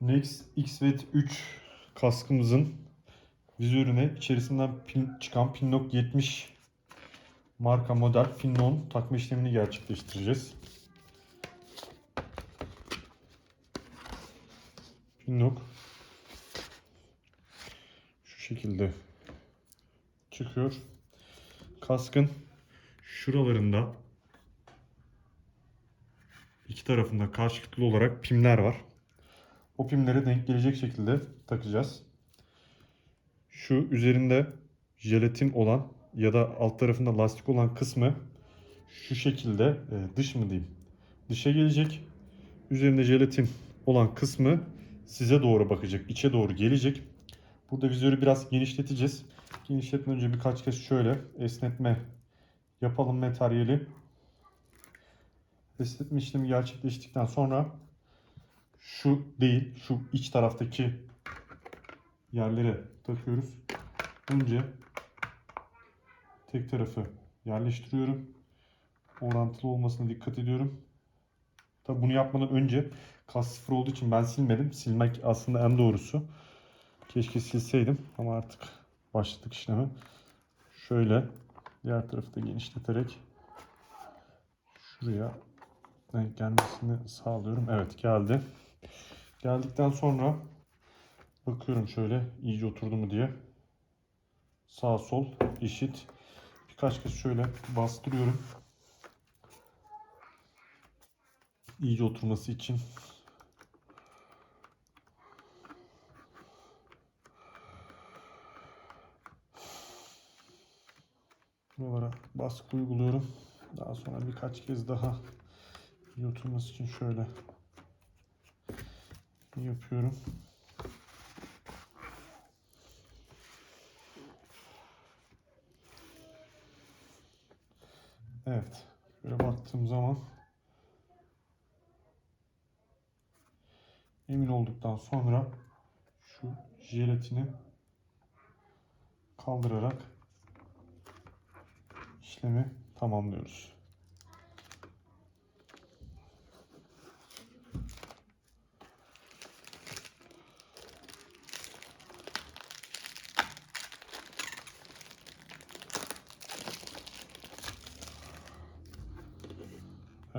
Next XVET 3 kaskımızın vizörüne içerisinden pin, çıkan Pinlock 70 marka model Finnon takma işlemini gerçekleştireceğiz. Pinlock şu şekilde çıkıyor. Kaskın şuralarında iki tarafında karşılıklı olarak pimler var. O pimlere denk gelecek şekilde takacağız. Şu üzerinde jelatin olan ya da alt tarafında lastik olan kısmı şu şekilde e, dış mı diyeyim dışa gelecek. Üzerinde jelatin olan kısmı size doğru bakacak. içe doğru gelecek. Burada vizörü biraz genişleteceğiz. Genişletmeden önce birkaç kez şöyle esnetme yapalım materyali. Esnetme işlemi gerçekleştikten sonra şu değil, şu iç taraftaki yerlere takıyoruz. Önce tek tarafı yerleştiriyorum. Orantılı olmasına dikkat ediyorum. Tabi bunu yapmadan önce kas sıfır olduğu için ben silmedim. Silmek aslında en doğrusu. Keşke silseydim ama artık başladık işlemi. Şöyle diğer tarafı da genişleterek şuraya denk gelmesini sağlıyorum. Evet geldi. Geldikten sonra bakıyorum şöyle iyice oturdu mu diye. Sağ sol eşit. Birkaç kez şöyle bastırıyorum. İyice oturması için. Buralara baskı uyguluyorum. Daha sonra birkaç kez daha iyi oturması için şöyle yapıyorum. Evet. Böyle baktığım zaman emin olduktan sonra şu jelatini kaldırarak işlemi tamamlıyoruz.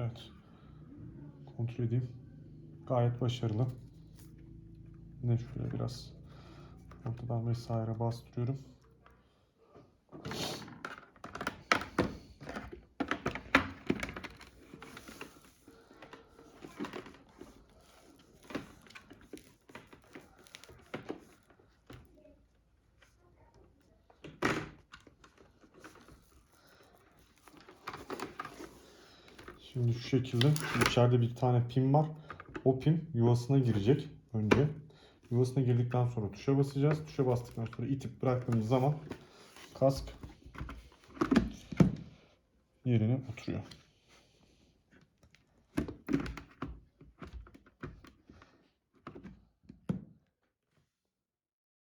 Evet. Kontrol edeyim. Gayet başarılı. Yine şöyle biraz ortadan vesaire bastırıyorum. Şimdi şu şekilde içeride bir tane pin var. O pin yuvasına girecek önce. Yuvasına girdikten sonra tuşa basacağız. Tuşa bastıktan sonra itip bıraktığımız zaman kask yerine oturuyor.